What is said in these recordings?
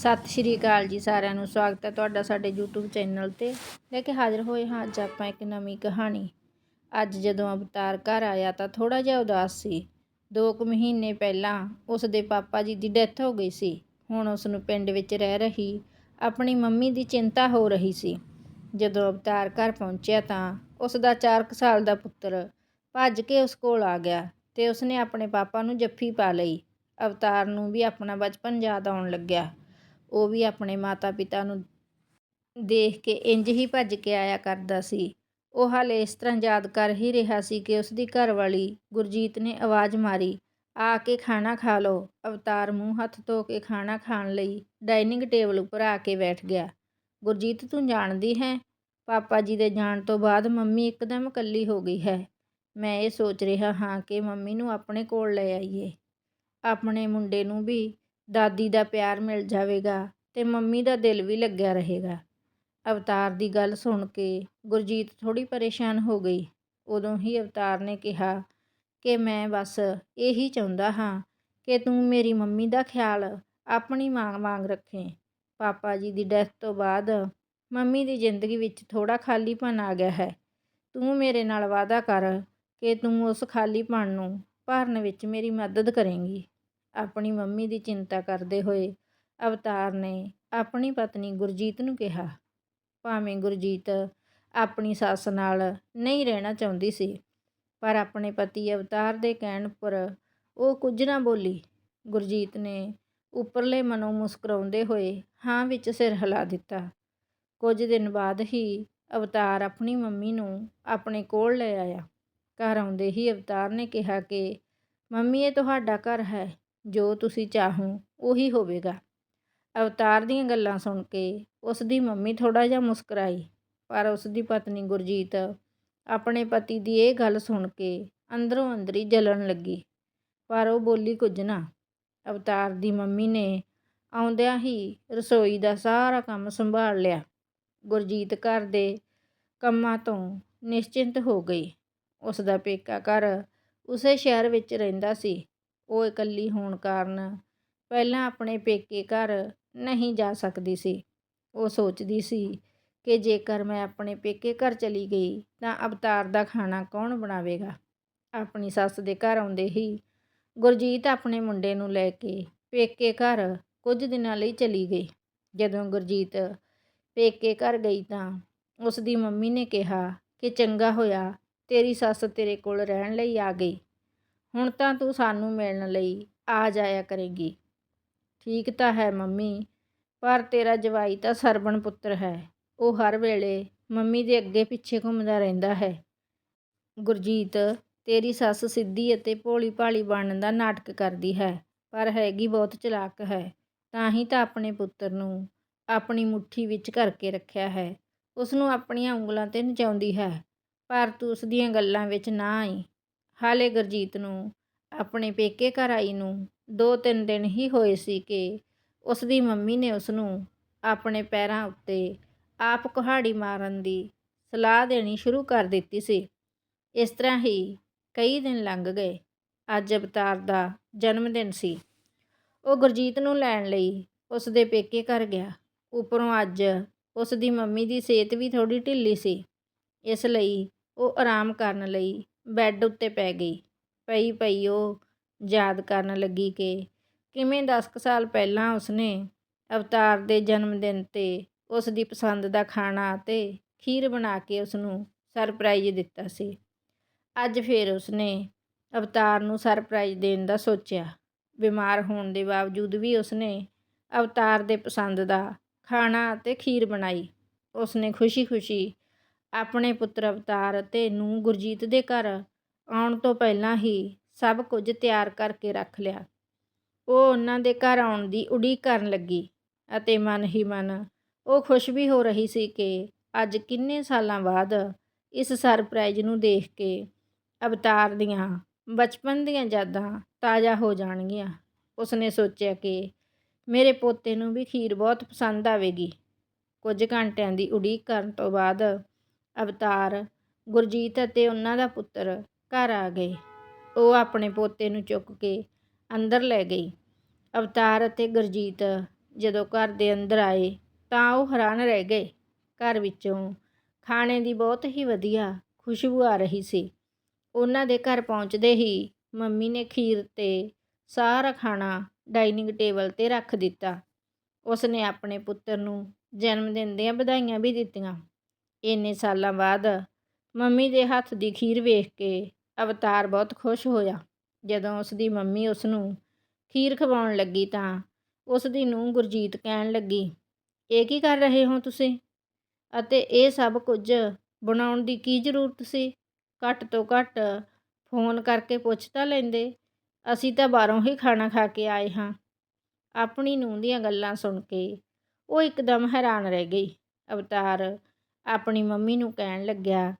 ਸਤਿ ਸ਼੍ਰੀ ਅਕਾਲ ਜੀ ਸਾਰਿਆਂ ਨੂੰ। ਸਵਾਗਤ ਹੈ ਤੁਹਾਡਾ ਸਾਡੇ YouTube ਚੈਨਲ ਤੇ। ਲੈ ਕੇ ਹਾਜ਼ਰ ਹੋਏ ਹਾਂ ਅੱਜ ਆਪਾਂ ਇੱਕ ਨਵੀਂ ਕਹਾਣੀ। ਅੱਜ ਜਦੋਂ ਅਵਤਾਰ ਘਰ ਆਇਆ ਤਾਂ ਥੋੜਾ ਜਿਹਾ ਉਦਾਸ ਸੀ। ਦੋ ਕੁ ਮਹੀਨੇ ਪਹਿਲਾਂ ਉਸ ਦੇ ਪਾਪਾ ਜੀ ਦੀ ਡੈਥ ਹੋ ਗਈ ਸੀ। ਹੁਣ ਉਸ ਨੂੰ ਪਿੰਡ ਵਿੱਚ ਰਹਿ ਰਹੀ ਆਪਣੀ ਮੰਮੀ ਦੀ ਚਿੰਤਾ ਹੋ ਰਹੀ ਸੀ। ਜਦੋਂ ਅਵਤਾਰ ਘਰ ਪਹੁੰਚਿਆ ਤਾਂ ਉਸ ਦਾ 4 ਸਾਲ ਦਾ ਪੁੱਤਰ ਭੱਜ ਕੇ ਉਸ ਕੋਲ ਆ ਗਿਆ ਤੇ ਉਸਨੇ ਆਪਣੇ ਪਾਪਾ ਨੂੰ ਜੱਫੀ ਪਾ ਲਈ। ਅਵਤਾਰ ਨੂੰ ਵੀ ਆਪਣਾ ਬਚਪਨ ਯਾਦ ਆਉਣ ਲੱਗਿਆ। ਉਹ ਵੀ ਆਪਣੇ ਮਾਤਾ-ਪਿਤਾ ਨੂੰ ਦੇਖ ਕੇ ਇੰਜ ਹੀ ਭੱਜ ਕੇ ਆਇਆ ਕਰਦਾ ਸੀ। ਉਹ ਹਾਲੇ ਇਸ ਤਰ੍ਹਾਂ ਯਾਦ ਕਰ ਹੀ ਰਿਹਾ ਸੀ ਕਿ ਉਸ ਦੀ ਘਰਵਾਲੀ ਗੁਰਜੀਤ ਨੇ ਆਵਾਜ਼ ਮਾਰੀ, ਆ ਕੇ ਖਾਣਾ ਖਾ ਲਓ। ਅਵਤਾਰ ਮੂੰਹ ਹੱਥ ਧੋ ਕੇ ਖਾਣਾ ਖਾਣ ਲਈ ਡਾਈਨਿੰਗ ਟੇਬਲ ਉੱਪਰ ਆ ਕੇ ਬੈਠ ਗਿਆ। ਗੁਰਜੀਤ, ਤੂੰ ਜਾਣਦੀ ਹੈ? ਪਾਪਾ ਜੀ ਦੇ ਜਾਣ ਤੋਂ ਬਾਅਦ ਮੰਮੀ ਇੱਕਦਮ ਇਕੱਲੀ ਹੋ ਗਈ ਹੈ। ਮੈਂ ਇਹ ਸੋਚ ਰਿਹਾ ਹਾਂ ਕਿ ਮੰਮੀ ਨੂੰ ਆਪਣੇ ਕੋਲ ਲੈ ਆਈਏ। ਆਪਣੇ ਮੁੰਡੇ ਨੂੰ ਵੀ ਦਾਦੀ ਦਾ ਪਿਆਰ ਮਿਲ ਜਾਵੇਗਾ ਤੇ ਮੰਮੀ ਦਾ ਦਿਲ ਵੀ ਲੱਗਿਆ ਰਹੇਗਾ। ਅਵਤਾਰ ਦੀ ਗੱਲ ਸੁਣ ਕੇ ਗੁਰਜੀਤ ਥੋੜੀ ਪਰੇਸ਼ਾਨ ਹੋ ਗਈ। ਉਦੋਂ ਹੀ ਅਵਤਾਰ ਨੇ ਕਿਹਾ ਕਿ ਮੈਂ ਬਸ ਇਹੀ ਚਾਹੁੰਦਾ ਹਾਂ ਕਿ ਤੂੰ ਮੇਰੀ ਮੰਮੀ ਦਾ ਖਿਆਲ ਆਪਣੀ ਮਾਂ ਵਾਂਗ ਰੱਖੇ। ਪਾਪਾ ਜੀ ਦੀ ਡੈਥ ਤੋਂ ਬਾਅਦ ਮੰਮੀ ਦੀ ਜ਼ਿੰਦਗੀ ਵਿੱਚ ਥੋੜਾ ਖਾਲੀਪਨ ਆ ਗਿਆ ਹੈ। ਤੂੰ ਮੇਰੇ ਨਾਲ ਵਾਅਦਾ ਕਰ ਕਿ ਤੂੰ ਉਸ ਖਾਲੀਪਨ ਨੂੰ ਭਰਨ ਵਿੱਚ ਮੇਰੀ ਮਦਦ ਕਰੇਂਗੀ। ਆਪਣੀ ਮੰਮੀ ਦੀ ਚਿੰਤਾ ਕਰਦੇ ਹੋਏ ਅਵਤਾਰ ਨੇ ਆਪਣੀ ਪਤਨੀ ਗੁਰਜੀਤ ਨੂੰ ਕਿਹਾ, ਭਾਵੇਂ ਗੁਰਜੀਤ ਆਪਣੀ ਸੱਸ ਨਾਲ ਨਹੀਂ ਰਹਿਣਾ ਚਾਹੁੰਦੀ ਸੀ, ਪਰ ਆਪਣੇ ਪਤੀ ਅਵਤਾਰ ਦੇ ਕਹਿਣ ਪਰ ਉਹ ਕੁਝ ਨਾ ਬੋਲੀ। ਗੁਰਜੀਤ ਨੇ ਉੱਪਰਲੇ ਮਨੋਂ ਮੁਸਕਰਾਉਂਦੇ ਹੋਏ ਹਾਂ ਵਿੱਚ ਸਿਰ ਹਿਲਾ ਦਿੱਤਾ। ਕੁਝ ਦਿਨ ਬਾਅਦ ਹੀ ਅਵਤਾਰ ਆਪਣੀ ਮੰਮੀ ਨੂੰ ਆਪਣੇ ਕੋਲ ਲੈ ਆਇਆ। ਘਰ ਆਉਂਦੇ ਹੀ ਅਵਤਾਰ ਨੇ ਕਿਹਾ ਕਿ, ਮੰਮੀ, ਇਹ ਤੁਹਾਡਾ ਘਰ ਹੈ। ਜੋ ਤੁਸੀਂ ਚਾਹੋ, ਉਹੀ ਹੋਵੇਗਾ। ਅਵਤਾਰ ਦੀਆਂ ਗੱਲਾਂ ਸੁਣ ਕੇ ਉਸ ਦੀ ਮੰਮੀ ਥੋੜਾ ਜਿਹਾ ਮੁਸਕਰਾਈ, ਪਰ ਉਸ ਦੀ ਪਤਨੀ ਗੁਰਜੀਤ ਆਪਣੇ ਪਤੀ ਦੀ ਇਹ ਗੱਲ ਸੁਣ ਕੇ ਅੰਦਰੋਂ ਅੰਦਰੀ ਜਲਣ ਲੱਗੀ। ਪਰ ਉਹ ਬੋਲੀ, ਕੁਝ ਨਾ ਅਵਤਾਰ ਦੀ ਮੰਮੀ ਨੇ ਆਉਂਦਿਆਂ ਹੀ ਰਸੋਈ ਦਾ ਸਾਰਾ ਕੰਮ ਸੰਭਾਲ ਲਿਆ। ਗੁਰਜੀਤ ਘਰ ਦੇ ਕੰਮਾਂ ਤੋਂ ਨਿਸ਼ਚਿੰਤ ਹੋ ਗਈ। ਉਸ ਦਾ ਪੇਕਾ ਘਰ ਉਸੇ ਸ਼ਹਿਰ ਵਿੱਚ ਰਹਿੰਦਾ ਸੀ। ਉਹ ਇਕੱਲੀ ਹੋਣ ਕਾਰਨ ਪਹਿਲਾਂ ਆਪਣੇ ਪੇਕੇ ਘਰ ਨਹੀਂ ਜਾ ਸਕਦੀ ਸੀ। ਉਹ ਸੋਚਦੀ ਸੀ ਕਿ ਜੇਕਰ ਮੈਂ ਆਪਣੇ ਪੇਕੇ ਘਰ ਚਲੀ ਗਈ ਤਾਂ ਅਵਤਾਰ ਦਾ ਖਾਣਾ ਕੌਣ ਬਣਾਵੇਗਾ? ਆਪਣੀ ਸੱਸ ਦੇ ਘਰ ਆਉਂਦੇ ਹੀ ਗੁਰਜੀਤ ਆਪਣੇ ਮੁੰਡੇ ਨੂੰ ਲੈ ਕੇ ਪੇਕੇ ਘਰ ਕੁਝ ਦਿਨਾਂ ਲਈ ਚਲੀ ਗਈ। ਜਦੋਂ ਗੁਰਜੀਤ ਪੇਕੇ ਘਰ ਗਈ ਤਾਂ ਉਸ ਦੀ ਮੰਮੀ ਨੇ ਕਿਹਾ ਕਿ ਚੰਗਾ ਹੋਇਆ, ਤੇਰੀ ਸੱਸ ਤੇਰੇ ਕੋਲ ਰਹਿਣ ਲਈ ਆ ਗਈ। ਹੁਣ ਤਾਂ ਤੂੰ ਸਾਨੂੰ ਮਿਲਣ ਲਈ ਆ ਜਾਇਆ ਕਰੇਗੀ। ਠੀਕ ਤਾਂ ਹੈ ਮੰਮੀ, ਪਰ ਤੇਰਾ ਜਵਾਈ ਤਾਂ ਸਰਬਣ ਪੁੱਤਰ ਹੈ। ਉਹ ਹਰ ਵੇਲੇ ਮੰਮੀ ਦੇ ਅੱਗੇ ਪਿੱਛੇ ਘੁੰਮਦਾ ਰਹਿੰਦਾ ਹੈ। ਗੁਰਜੀਤ, ਤੇਰੀ ਸੱਸ ਸਿੱਧੀ ਅਤੇ ਭੋਲੀ ਭਾਲੀ ਬਣਨ ਦਾ ਨਾਟਕ ਕਰਦੀ ਹੈ, ਪਰ ਹੈਗੀ ਬਹੁਤ ਚਲਾਕ ਹੈ। ਤਾਂ ਹੀ ਤਾਂ ਆਪਣੇ ਪੁੱਤਰ ਨੂੰ ਆਪਣੀ ਮੁੱਠੀ ਵਿੱਚ ਕਰਕੇ ਰੱਖਿਆ ਹੈ। ਉਸ ਨੂੰ ਆਪਣੀਆਂ ਉਂਗਲਾਂ ਤੇ ਨਚਾਉਂਦੀ ਹੈ, ਪਰ ਤੂੰ ਉਸ ਦੀਆਂ ਗੱਲਾਂ ਵਿੱਚ ਨਾ ਆਈ। ਹਾਲੇ ਗੁਰਜੀਤ ਨੂੰ, ਆਪਣੇ ਪੇਕੇ ਘਰ ਆਈ ਨੂੰ ਦੋ ਤਿੰਨ ਦਿਨ ਹੀ ਹੋਏ ਸੀ ਕਿ ਉਸ ਦੀ ਮੰਮੀ ਨੇ ਉਸ ਨੂੰ ਆਪਣੇ ਪੈਰਾਂ ਉੱਤੇ ਆਪ ਕੁਹਾੜੀ ਮਾਰਨ ਦੀ ਸਲਾਹ ਦੇਣੀ ਸ਼ੁਰੂ ਕਰ ਦਿੱਤੀ ਸੀ। ਇਸ ਤਰ੍ਹਾਂ ਹੀ ਕਈ ਦਿਨ ਲੰਘ ਗਏ, ਅੱਜ ਅਵਤਾਰ ਦਾ ਜਨਮ ਦਿਨ ਸੀ। ਉਹ ਗੁਰਜੀਤ ਨੂੰ ਲੈਣ ਲਈ ਉਸ ਦੇ ਪੇਕੇ ਘਰ ਗਿਆ। ਉੱਪਰੋਂ ਅੱਜ ਉਸ ਦੀ ਮੰਮੀ ਦੀ ਸਿਹਤ ਵੀ ਥੋੜੀ ਢਿੱਲੀ ਸੀ। ਇਸ ਲਈ ਉਹ ਆਰਾਮ ਕਰਨ ਲਈ ਬੈੱਡ ਉੱਤੇ ਪੈ ਗਈ। ਪਈ ਪਈ ਉਹ ਯਾਦ ਕਰਨ ਲੱਗੀ ਕਿ ਕਿਵੇਂ 10 ਸਾਲ ਪਹਿਲਾਂ ਉਸਨੇ ਅਵਤਾਰ ਦੇ ਜਨਮ ਦਿਨ ਤੇ ਉਸ ਦੀ ਪਸੰਦ ਦਾ ਖਾਣਾ ਅਤੇ ਖੀਰ ਬਣਾ ਕੇ ਉਸ ਨੂੰ ਸਰਪ੍ਰਾਈਜ਼ ਦਿੱਤਾ ਸੀ। ਅੱਜ ਫਿਰ ਉਸਨੇ ਅਵਤਾਰ ਨੂੰ ਸਰਪ੍ਰਾਈਜ਼ ਦੇਣ ਦਾ ਸੋਚਿਆ। ਬਿਮਾਰ ਹੋਣ ਦੇ ਬਾਵਜੂਦ ਵੀ ਉਸਨੇ ਅਵਤਾਰ ਦੇ ਪਸੰਦ ਦਾ ਖਾਣਾ ਅਤੇ ਖੀਰ ਬਣਾਈ। ਉਸਨੇ ਖੁਸ਼ੀ-ਖੁਸ਼ੀ ਆਪਣੇ ਪੁੱਤਰ ਅਵਤਾਰ ਅਤੇ ਨੂੰ ਗੁਰਜੀਤ ਦੇ ਘਰ ਆਉਣ ਤੋਂ ਪਹਿਲਾਂ ਹੀ ਸਭ ਕੁਝ ਤਿਆਰ ਕਰਕੇ ਰੱਖ ਲਿਆ। ਉਹ ਉਹਨਾਂ ਦੇ ਘਰ ਆਉਣ ਦੀ ਉਡੀਕ ਕਰਨ ਲੱਗੀ ਅਤੇ ਮਨ ਹੀ ਮਨ ਉਹ ਖੁਸ਼ ਵੀ ਹੋ ਰਹੀ ਸੀ ਕਿ ਅੱਜ ਕਿੰਨੇ ਸਾਲਾਂ ਬਾਅਦ ਇਸ ਸਰਪ੍ਰਾਈਜ਼ ਨੂੰ ਦੇਖ ਕੇ ਅਵਤਾਰ ਦੀਆਂ ਬਚਪਨ ਦੀਆਂ ਯਾਦਾਂ ਤਾਜ਼ਾ ਹੋ ਜਾਣਗੀਆਂ। ਉਸਨੇ ਸੋਚਿਆ ਕਿ ਮੇਰੇ ਪੋਤੇ ਨੂੰ ਵੀ ਖੀਰ ਬਹੁਤ ਪਸੰਦ ਆਵੇਗੀ। ਕੁਝ ਘੰਟਿਆਂ ਦੀ ਉਡੀਕ ਕਰਨ ਤੋਂ ਬਾਅਦ ਅਵਤਾਰ ਗੁਰਜੀਤ ਅਤੇ ਉਹਨਾਂ ਦਾ ਪੁੱਤਰ ਘਰ ਆ ਗਏ ਉਹ ਆਪਣੇ ਪੋਤੇ ਨੂੰ ਚੁੱਕ ਕੇ ਅੰਦਰ ਲੈ ਗਈ। ਅਵਤਾਰ ਅਤੇ ਗੁਰਜੀਤ ਜਦੋਂ ਘਰ ਦੇ ਅੰਦਰ ਆਏ ਤਾਂ ਉਹ ਹੈਰਾਨ ਰਹਿ ਗਏ। ਘਰ ਵਿੱਚੋਂ ਖਾਣੇ ਦੀ ਬਹੁਤ ਹੀ ਵਧੀਆ ਖੁਸ਼ਬੂ ਆ ਰਹੀ ਸੀ। ਉਹਨਾਂ ਦੇ ਘਰ ਪਹੁੰਚਦੇ ਹੀ ਮੰਮੀ ਨੇ ਖੀਰ ਤੇ ਸਾਰਾ ਖਾਣਾ ਡਾਈਨਿੰਗ ਟੇਬਲ ਤੇ ਰੱਖ ਦਿੱਤਾ। ਉਸ ਨੇ ਆਪਣੇ ਪੁੱਤਰ ਨੂੰ ਜਨਮ ਦਿਨ ਦੀਆਂ ਵਧਾਈਆਂ ਵੀ ਦਿੱਤੀਆਂ। ਇੰਨੇ ਸਾਲਾਂ ਬਾਅਦ ਮੰਮੀ ਦੇ ਹੱਥ ਦੀ ਖੀਰ ਵੇਖ ਕੇ ਅਵਤਾਰ ਬਹੁਤ ਖੁਸ਼ ਹੋਇਆ। ਜਦੋਂ ਉਸ ਦੀ ਮੰਮੀ ਉਸ ਨੂੰ ਖੀਰ ਖਵਾਉਣ ਲੱਗੀ ਤਾਂ ਉਸ ਦੀ ਨੂੰਹ ਗੁਰਜੀਤ ਕਹਿਣ ਲੱਗੀ, ਇਹ ਕੀ ਕਰ ਰਹੇ ਹੋ ਤੁਸੀਂ? ਅਤੇ ਇਹ ਸਭ ਕੁਝ ਬਣਾਉਣ ਦੀ ਕੀ ਜ਼ਰੂਰਤ ਸੀ? ਘੱਟ ਤੋਂ ਘੱਟ ਫੋਨ ਕਰਕੇ ਪੁੱਛ ਤਾਂ ਲੈਂਦੇ। ਅਸੀਂ ਤਾਂ ਬਾਹਰੋਂ ਹੀ ਖਾਣਾ ਖਾ ਕੇ ਆਏ ਹਾਂ। ਆਪਣੀ ਨੂੰਹ ਦੀਆਂ ਗੱਲਾਂ ਸੁਣ ਕੇ ਉਹ ਇੱਕਦਮ ਹੈਰਾਨ ਰਹਿ ਗਈ। ਅਵਤਾਰ ਆਪਣੀ ਮੰਮੀ ਨੂੰ ਕਹਿਣ ਲੱਗਿਆ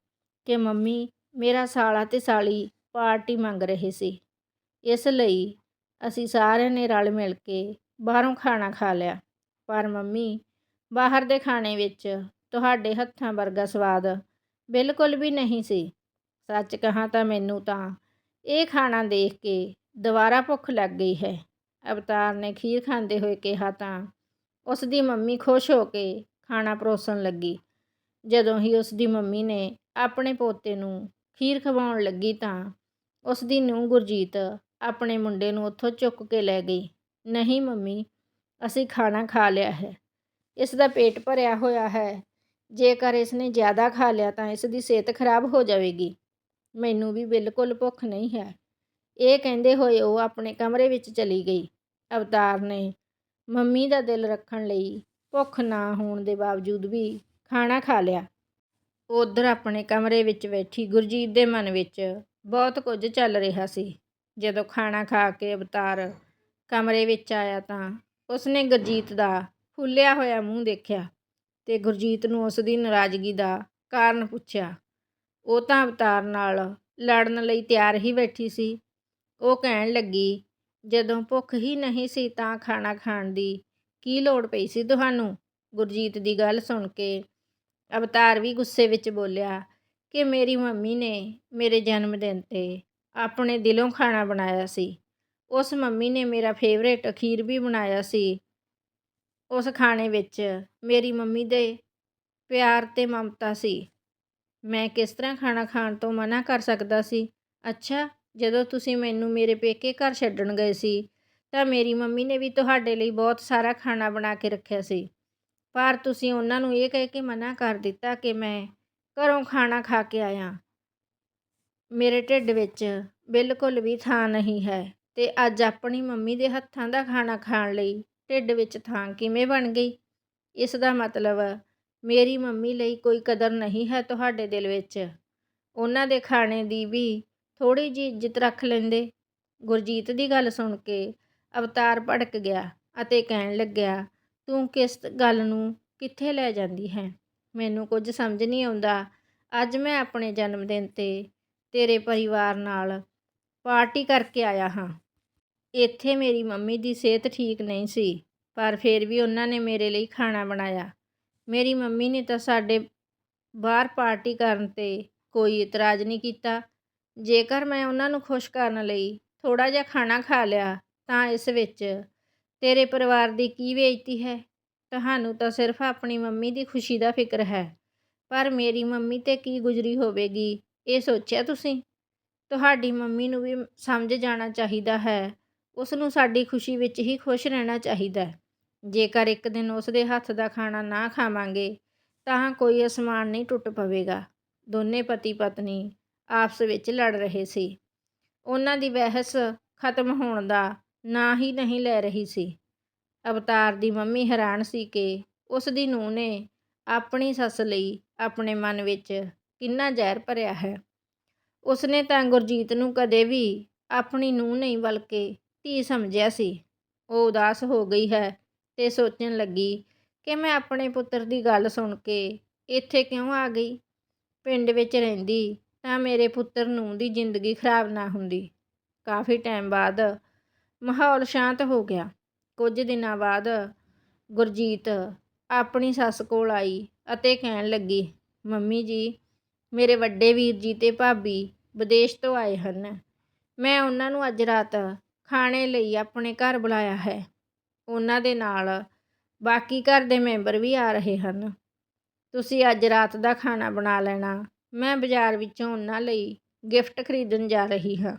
ਕਿ, ਮੰਮੀ ਮੇਰਾ ਸਾਲਾ ਤੇ ਸਾਲੀ ਪਾਰਟੀ ਮੰਗ ਰਹੇ ਸੀ। ਇਸ ਲਈ ਅਸੀਂ ਸਾਰਿਆਂ ਨੇ ਰਲ ਮਿਲ ਕੇ ਬਾਹਰੋਂ ਖਾਣਾ ਖਾ ਲਿਆ। ਪਰ ਮੰਮੀ, ਬਾਹਰ ਦੇ ਖਾਣੇ ਵਿੱਚ ਤੁਹਾਡੇ ਹੱਥਾਂ ਵਰਗਾ ਸਵਾਦ ਬਿਲਕੁਲ ਵੀ ਨਹੀਂ ਸੀ। ਸੱਚ ਕਹਾਂ ਤਾਂ ਮੈਨੂੰ ਤਾਂ ਇਹ ਖਾਣਾ ਦੇਖ ਕੇ ਦੁਬਾਰਾ ਭੁੱਖ ਲੱਗ ਗਈ ਹੈ। ਅਵਤਾਰ ਨੇ ਖੀਰ ਖਾਂਦੇ ਹੋਏ ਕਿਹਾ ਤਾਂ ਉਸ ਦੀ ਮੰਮੀ ਖੁਸ਼ ਹੋ ਕੇ ਖਾਣਾ ਪਰੋਸਣ ਲੱਗੀ। ਜਦੋਂ ਹੀ ਉਸ ਦੀ ਮੰਮੀ ਨੇ ਆਪਣੇ ਪੋਤੇ ਨੂੰ ਖੀਰ ਖਵਾਉਣ ਲੱਗੀ ਤਾਂ ਉਸ ਦੀ ਨੂੰਹ ਗੁਰਜੀਤ ਆਪਣੇ ਮੁੰਡੇ ਨੂੰ ਉੱਥੋਂ ਚੁੱਕ ਕੇ ਲੈ ਗਈ। ਨਹੀਂ ਮੰਮੀ, ਅਸੀਂ ਖਾਣਾ ਖਾ ਲਿਆ ਹੈ। ਇਸ ਦਾ ਪੇਟ ਭਰਿਆ ਹੋਇਆ ਹੈ। ਜੇਕਰ ਇਸ ਨੇ ਜ਼ਿਆਦਾ ਖਾ ਲਿਆ ਤਾਂ ਇਸ ਦੀ ਸਿਹਤ ਖਰਾਬ ਹੋ ਜਾਵੇਗੀ। ਮੈਨੂੰ ਵੀ ਬਿਲਕੁਲ ਭੁੱਖ ਨਹੀਂ ਹੈ। ਇਹ ਕਹਿੰਦੇ ਹੋਏ ਉਹ ਆਪਣੇ ਕਮਰੇ ਵਿੱਚ ਚਲੀ ਗਈ। ਅਵਤਾਰ ਨੇ ਮੰਮੀ ਦਾ ਦਿਲ ਰੱਖਣ ਲਈ ਭੁੱਖ ਨਾ ਹੋਣ ਦੇ ਬਾਵਜੂਦ ਵੀ ਖਾਣਾ ਖਾ ਲਿਆ। ਉਧਰ ਆਪਣੇ ਕਮਰੇ ਵਿੱਚ ਬੈਠੀ ਗੁਰਜੀਤ ਦੇ ਮਨ ਵਿੱਚ ਬਹੁਤ ਕੁਝ ਚੱਲ ਰਿਹਾ ਸੀ। ਜਦੋਂ ਖਾਣਾ ਖਾ ਕੇ ਅਵਤਾਰ ਕਮਰੇ ਵਿੱਚ ਆਇਆ ਤਾਂ ਉਸਨੇ ਗੁਰਜੀਤ ਦਾ ਫੁੱਲਿਆ ਹੋਇਆ ਮੂੰਹ ਦੇਖਿਆ ਤੇ ਗੁਰਜੀਤ ਨੂੰ ਉਸ ਦੀ ਨਾਰਾਜ਼ਗੀ ਦਾ ਕਾਰਨ ਪੁੱਛਿਆ। ਉਹ ਤਾਂ ਅਵਤਾਰ ਨਾਲ ਲੜਨ ਲਈ ਤਿਆਰ ਹੀ ਬੈਠੀ ਸੀ। ਉਹ ਕਹਿਣ ਲੱਗੀ, ਜਦੋਂ ਭੁੱਖ ਹੀ ਨਹੀਂ ਸੀ ਤਾਂ ਖਾਣਾ ਖਾਣ ਦੀ ਕੀ ਲੋੜ ਪਈ ਸੀ ਤੁਹਾਨੂੰ? ਗੁਰਜੀਤ ਦੀ ਗੱਲ ਸੁਣ ਕੇ ਅਵਤਾਰ ਵੀ ਗੁੱਸੇ ਵਿੱਚ ਬੋਲਿਆ ਕਿ ਮੇਰੀ ਮੰਮੀ ਨੇ ਮੇਰੇ ਜਨਮ ਦਿਨ ਤੇ ਆਪਣੇ ਦਿਲੋਂ ਖਾਣਾ ਬਣਾਇਆ ਸੀ। ਉਸ ਮੰਮੀ ਨੇ ਮੇਰਾ ਫੇਵਰੇਟ ਅਖੀਰ ਵੀ ਬਣਾਇਆ ਸੀ। ਉਸ ਖਾਣੇ ਵਿੱਚ ਮੇਰੀ ਮੰਮੀ ਦੇ ਪਿਆਰ ਤੇ ਮਮਤਾ ਸੀ। ਮੈਂ ਕਿਸ ਤਰ੍ਹਾਂ ਖਾਣਾ ਖਾਣ ਤੋਂ ਮਨਾ ਕਰ ਸਕਦਾ ਸੀ? ਅੱਛਾ, ਜਦੋਂ ਤੁਸੀਂ ਮੈਨੂੰ ਮੇਰੇ ਪੇਕੇ ਘਰ ਛੱਡਣ ਗਏ ਸੀ, ਤਾਂ ਮੇਰੀ ਮੰਮੀ ਨੇ ਵੀ ਤੁਹਾਡੇ ਲਈ ਬਹੁਤ ਸਾਰਾ ਖਾਣਾ ਬਣਾ ਕੇ ਰੱਖਿਆ ਸੀ। ਪਰ ਤੁਸੀਂ ਉਹਨਾਂ ਨੂੰ ਇਹ ਕਹਿ ਕੇ ਮਨਾ ਕਰ ਦਿੱਤਾ ਕਿ ਮੈਂ ਘਰੋਂ ਖਾਣਾ ਖਾ ਕੇ ਆਇਆ। ਮੇਰੇ ਢਿੱਡ ਵਿੱਚ ਬਿਲਕੁਲ ਵੀ ਥਾਂ ਨਹੀਂ ਹੈ ਤੇ ਅੱਜ ਆਪਣੀ ਮੰਮੀ ਦੇ ਹੱਥਾਂ ਦਾ ਖਾਣਾ ਖਾਣ ਲਈ ਢਿੱਡ ਵਿੱਚ ਥਾਂ ਕਿਵੇਂ ਬਣ ਗਈ? ਇਸ ਦਾ ਮਤਲਬ ਮੇਰੀ ਮੰਮੀ ਲਈ ਕੋਈ ਕਦਰ ਨਹੀਂ ਹੈ ਤੁਹਾਡੇ ਦਿਲ ਵਿੱਚ। ਉਹਨਾਂ ਦੇ ਖਾਣੇ ਦੀ ਵੀ ਥੋੜੀ ਜਿਹੀ ਇੱਜ਼ਤ ਰੱਖ ਲੈਂਦੇ। ਗੁਰਜੀਤ ਦੀ ਗੱਲ ਸੁਣ ਕੇ ਅਵਤਾਰ ਭੜਕ ਗਿਆ ਅਤੇ ਕਹਿਣ ਲੱਗਿਆ ਤੂੰ ਕਿਸ ਗੱਲ ਨੂੰ ਕਿੱਥੇ ਲੈ ਜਾਂਦੀ ਹੈ? ਮੈਨੂੰ ਕੁਝ ਸਮਝ ਨਹੀਂ ਆਉਂਦਾ। ਅੱਜ ਮੈਂ ਆਪਣੇ ਜਨਮ ਦਿਨ ਤੇ ਤੇਰੇ ਪਰਿਵਾਰ ਨਾਲ ਪਾਰਟੀ ਕਰਕੇ ਆਇਆ ਹਾਂ। ਇੱਥੇ ਮੇਰੀ ਮੰਮੀ ਦੀ ਸਿਹਤ ਠੀਕ ਨਹੀਂ ਸੀ, ਪਰ ਫਿਰ ਵੀ ਉਹਨਾਂ ਨੇ ਮੇਰੇ ਲਈ ਖਾਣਾ ਬਣਾਇਆ। ਮੇਰੀ ਮੰਮੀ ਨੇ ਤਾਂ ਸਾਡੇ ਬਾਹਰ ਪਾਰਟੀ ਕਰਨ ਤੇ ਕੋਈ ਇਤਰਾਜ਼ ਨਹੀਂ ਕੀਤਾ। ਜੇਕਰ ਮੈਂ ਉਹਨਾਂ ਨੂੰ ਖੁਸ਼ ਕਰਨ ਲਈ ਥੋੜਾ ਜਿਹਾ ਖਾਣਾ ਖਾ ਲਿਆ, ਤਾਂ ਇਸ ਵਿੱਚ ਤੇਰੇ ਪਰਿਵਾਰ ਦੀ ਕੀ ਬੇਇੱਜ਼ਤੀ ਹੈ? ਤੁਹਾਨੂੰ ਤਾਂ ਸਿਰਫ ਆਪਣੀ ਮੰਮੀ ਦੀ ਖੁਸ਼ੀ ਦਾ ਫਿਕਰ ਹੈ। ਪਰ ਮੇਰੀ ਮੰਮੀ ਤੇ ਕੀ ਗੁਜ਼ਰੀ ਹੋਵੇਗੀ, ਇਹ ਸੋਚਿਆ ਤੁਸੀਂ? ਤੁਹਾਡੀ ਮੰਮੀ ਨੂੰ ਵੀ ਸਮਝ ਜਾਣਾ ਚਾਹੀਦਾ ਹੈ। ਉਸ ਨੂੰ ਸਾਡੀ ਖੁਸ਼ੀ ਵਿੱਚ ਹੀ ਖੁਸ਼ ਰਹਿਣਾ ਚਾਹੀਦਾ ਹੈ। ਜੇਕਰ ਇੱਕ ਦਿਨ ਉਸ ਦੇ ਹੱਥ ਦਾ ਖਾਣਾ ਨਾ ਖਾਵਾਂਗੇ, ਤਾਂ ਕੋਈ ਅਸਮਾਨ ਨਹੀਂ ਟੁੱਟ ਪਵੇਗਾ। ਦੋਨੇ ਪਤੀ ਪਤਨੀ ਆਪਸ ਵਿੱਚ ਲੜ ਰਹੇ ਸੀ। ਉਹਨਾਂ ਦੀ ਬਹਿਸ ਖਤਮ ਹੋਣ ਦਾ ਨਾਂ ਹੀ ਨਹੀਂ ਲੈ ਰਹੀ ਸੀ। ਅਵਤਾਰ ਦੀ ਮੰਮੀ ਹੈਰਾਨ ਸੀ ਕਿ ਉਸ ਦੀ ਨੂੰਹ ਨੇ ਆਪਣੀ ਸੱਸ ਲਈ ਆਪਣੇ ਮਨ ਵਿੱਚ ਕਿੰਨਾ ਜ਼ਹਿਰ ਭਰਿਆ ਹੈ। ਉਸਨੇ ਤਾਂ ਗੁਰਜੀਤ ਨੂੰ ਕਦੇ ਵੀ ਆਪਣੀ ਨੂੰਹ ਨਹੀਂ ਬਲਕਿ ਧੀ ਸਮਝਿਆ ਸੀ। ਉਹ ਉਦਾਸ ਹੋ ਗਈ ਹੈ ਤੇ ਸੋਚਣ ਲੱਗੀ ਕਿ ਮੈਂ ਆਪਣੇ ਪੁੱਤਰ ਦੀ ਗੱਲ ਸੁਣ ਕੇ ਇੱਥੇ ਕਿਉਂ ਆ ਗਈ? ਪਿੰਡ ਵਿੱਚ ਰਹਿੰਦੀ ਤਾਂ ਮੇਰੇ ਪੁੱਤਰ ਨੂੰ ਦੀ ਜ਼ਿੰਦਗੀ ਖਰਾਬ ਨਾ ਹੁੰਦੀ। ਕਾਫੀ ਟਾਈਮ ਬਾਅਦ ਮਾਹੌਲ ਸ਼ਾਂਤ ਹੋ ਗਿਆ। ਕੁਝ ਦਿਨਾਂ ਬਾਅਦ ਗੁਰਜੀਤ ਆਪਣੀ ਸੱਸ ਕੋਲ ਆਈ ਅਤੇ ਕਹਿਣ ਲੱਗੀ, ਮੰਮੀ ਜੀ, ਮੇਰੇ ਵੱਡੇ ਵੀਰ ਜੀ ਤੇ ਭਾਬੀ ਵਿਦੇਸ਼ ਤੋਂ ਆਏ ਹਨ। ਮੈਂ ਉਹਨਾਂ ਨੂੰ ਅੱਜ ਰਾਤ ਖਾਣੇ ਲਈ ਆਪਣੇ ਘਰ ਬੁਲਾਇਆ ਹੈ। ਉਹਨਾਂ ਦੇ ਨਾਲ ਬਾਕੀ ਘਰ ਦੇ ਮੈਂਬਰ ਵੀ ਆ ਰਹੇ ਹਨ। ਤੁਸੀਂ ਅੱਜ ਰਾਤ ਦਾ ਖਾਣਾ ਬਣਾ ਲੈਣਾ। ਮੈਂ ਬਾਜ਼ਾਰ ਵਿੱਚੋਂ ਉਹਨਾਂ ਲਈ ਗਿਫਟ ਖਰੀਦਣ ਜਾ ਰਹੀ ਹਾਂ।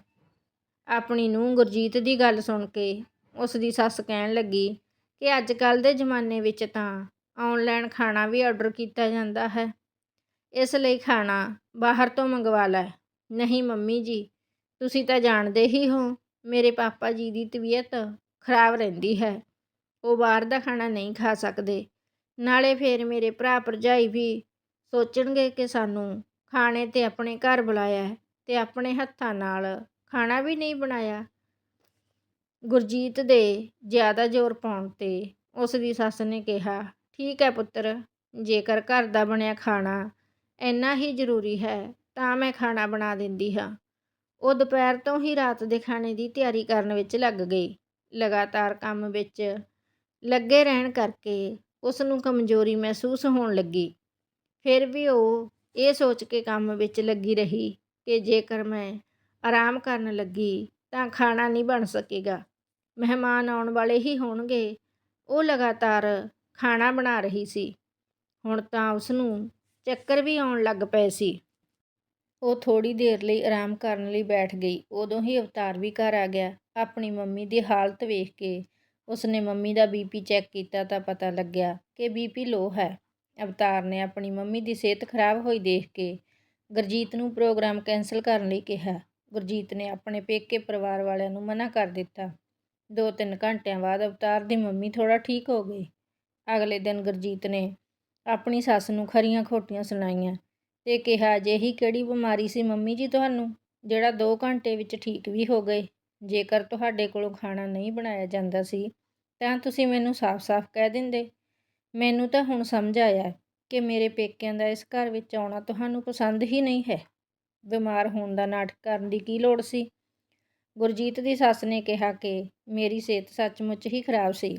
ਆਪਣੀ ਨੂੰ ਗੁਰਜੀਤ ਦੀ ਗੱਲ ਸੁਣ ਕੇ ਉਸ ਦੀ ਸੱਸ ਕਹਿਣ ਲੱਗੀ ਕਿ ਅੱਜ ਕੱਲ੍ਹ ਦੇ ਜ਼ਮਾਨੇ ਵਿੱਚ ਤਾਂ ਆਨਲਾਈਨ ਖਾਣਾ ਵੀ ਆਰਡਰ ਕੀਤਾ ਜਾਂਦਾ ਹੈ। ਇਸ ਲਈ ਖਾਣਾ ਬਾਹਰ ਤੋਂ ਮੰਗਵਾ ਲੈ। ਨਹੀਂ, ਮੰਮੀ ਜੀ, ਤੁਸੀਂ ਤਾਂ ਜਾਣਦੇ ਹੀ ਹੋ, ਮੇਰੇ ਪਾਪਾ ਜੀ ਦੀ ਤਬੀਅਤ ਖਰਾਬ ਰਹਿੰਦੀ ਹੈ। ਉਹ ਬਾਹਰ ਦਾ ਖਾਣਾ ਨਹੀਂ ਖਾ ਸਕਦੇ। ਨਾਲੇ ਫਿਰ ਮੇਰੇ ਭਰਾ ਭਰਜਾਈ ਵੀ ਸੋਚਣਗੇ ਕਿ ਸਾਨੂੰ ਖਾਣੇ ਤੇ ਆਪਣੇ ਘਰ ਬੁਲਾਇਆ ਹੈ ਤੇ ਆਪਣੇ ਹੱਥਾਂ ਨਾਲ ਖਾਣਾ ਵੀ ਨਹੀਂ ਬਣਾਇਆ। ਗੁਰਜੀਤ ਦੇ ਜ਼ਿਆਦਾ ਜ਼ੋਰ ਪਾਉਣ ਤੇ ਉਸ ਦੀ ਸੱਸ ਨੇ ਕਿਹਾ, ਠੀਕ ਹੈ ਪੁੱਤਰ, ਜੇਕਰ ਘਰ ਦਾ ਬਣਿਆ ਖਾਣਾ ਇੰਨਾ ਹੀ ਜ਼ਰੂਰੀ ਹੈ, ਤਾਂ ਮੈਂ ਖਾਣਾ ਬਣਾ ਦਿੰਦੀ ਹਾਂ। ਉਹ ਦੁਪਹਿਰ ਤੋਂ ਹੀ ਰਾਤ ਦੇ ਖਾਣੇ ਦੀ ਤਿਆਰੀ ਕਰਨ ਵਿੱਚ ਲੱਗ ਗਈ। ਲਗਾਤਾਰ ਕੰਮ ਵਿੱਚ ਲੱਗੇ ਰਹਿਣ ਕਰਕੇ ਉਸ ਨੂੰ ਕਮਜ਼ੋਰੀ ਮਹਿਸੂਸ ਹੋਣ ਲੱਗੀ। ਫਿਰ ਵੀ ਉਹ ਇਹ ਸੋਚ ਕੇ ਕੰਮ ਵਿੱਚ ਲੱਗੀ ਰਹੀ ਕਿ ਜੇਕਰ ਮੈਂ ਆਰਾਮ ਕਰਨ ਲੱਗੀ ਤਾਂ ਖਾਣਾ ਨਹੀਂ ਬਣ ਸਕੇਗਾ। ਮਹਿਮਾਨ ਆਉਣ ਵਾਲੇ ਹੀ ਹੋਣਗੇ। ਉਹ ਲਗਾਤਾਰ ਖਾਣਾ ਬਣਾ ਰਹੀ ਸੀ। ਹੁਣ ਤਾਂ ਉਸ ਨੂੰ ਚੱਕਰ ਵੀ ਆਉਣ ਲੱਗ ਪਏ ਸੀ। ਉਹ ਥੋੜੀ ਦੇਰ ਲਈ ਆਰਾਮ ਕਰਨ ਲਈ ਬੈਠ ਗਈ। ਉਦੋਂ ਹੀ ਅਵਤਾਰ ਵੀ ਘਰ ਆ ਗਿਆ। ਆਪਣੀ ਮੰਮੀ ਦੀ ਹਾਲਤ ਵੇਖ ਕੇ ਉਸਨੇ ਮੰਮੀ ਦਾ ਬੀਪੀ ਚੈੱਕ ਕੀਤਾ ਤਾਂ ਪਤਾ ਲੱਗਿਆ ਕਿ ਬੀਪੀ ਲੋ ਹੈ। ਅਵਤਾਰ ਨੇ ਆਪਣੀ ਮੰਮੀ ਦੀ ਸਿਹਤ ਖਰਾਬ ਹੋਈ ਦੇਖ ਕੇ ਗੁਰਜੀਤ ਨੂੰ ਪ੍ਰੋਗਰਾਮ ਕੈਂਸਲ ਕਰਨ ਲਈ ਕਿਹਾ। ਗੁਰਜੀਤ ਨੇ ਆਪਣੇ ਪੇਕੇ ਪਰਿਵਾਰ ਵਾਲਿਆਂ ਨੂੰ ਮਨਾ ਕਰ ਦਿੱਤਾ। ਦੋ ਤਿੰਨ ਘੰਟਿਆਂ ਬਾਅਦ ਅਵਤਾਰ ਦੀ ਮੰਮੀ ਥੋੜਾ ਠੀਕ ਹੋ ਗਈ। ਅਗਲੇ ਦਿਨ ਗੁਰਜੀਤ ਨੇ ਆਪਣੀ ਸੱਸ ਨੂੰ ਖਰੀਆਂ ਖੋਟੀਆਂ ਸੁਣਾਈਆਂ ਤੇ ਕਿਹਾ, ਅਜਿਹੀ ਕਿਹੜੀ ਬਿਮਾਰੀ ਸੀ ਮੰਮੀ ਜੀ ਤੁਹਾਨੂੰ, ਜਿਹੜਾ 2 ਘੰਟੇ ਵਿੱਚ ਠੀਕ ਵੀ ਹੋ ਗਏ? ਜੇਕਰ ਤੁਹਾਡੇ ਕੋਲੋਂ ਖਾਣਾ ਨਹੀਂ ਬਣਾਇਆ ਜਾਂਦਾ ਸੀ, ਤਾਂ ਤੁਸੀਂ ਮੈਨੂੰ ਸਾਫ਼-ਸਾਫ਼ ਕਹਿ ਦਿੰਦੇ। ਮੈਨੂੰ ਤਾਂ ਹੁਣ ਸਮਝ ਆਇਆ ਕਿ ਮੇਰੇ ਪੇਕਿਆਂ ਦਾ ਇਸ ਘਰ ਵਿੱਚ ਆਉਣਾ ਤੁਹਾਨੂੰ ਪਸੰਦ ਹੀ ਨਹੀਂ ਹੈ। ਬਿਮਾਰ ਹੋਣ ਦਾ ਨਾਟਕ ਕਰਨ ਦੀ ਕੀ ਲੋੜ ਸੀ? ਗੁਰਜੀਤ ਦੀ ਸੱਸ ਨੇ ਕਿਹਾ ਕਿ ਮੇਰੀ ਸਿਹਤ ਸੱਚਮੁੱਚ ਹੀ ਖਰਾਬ ਸੀ।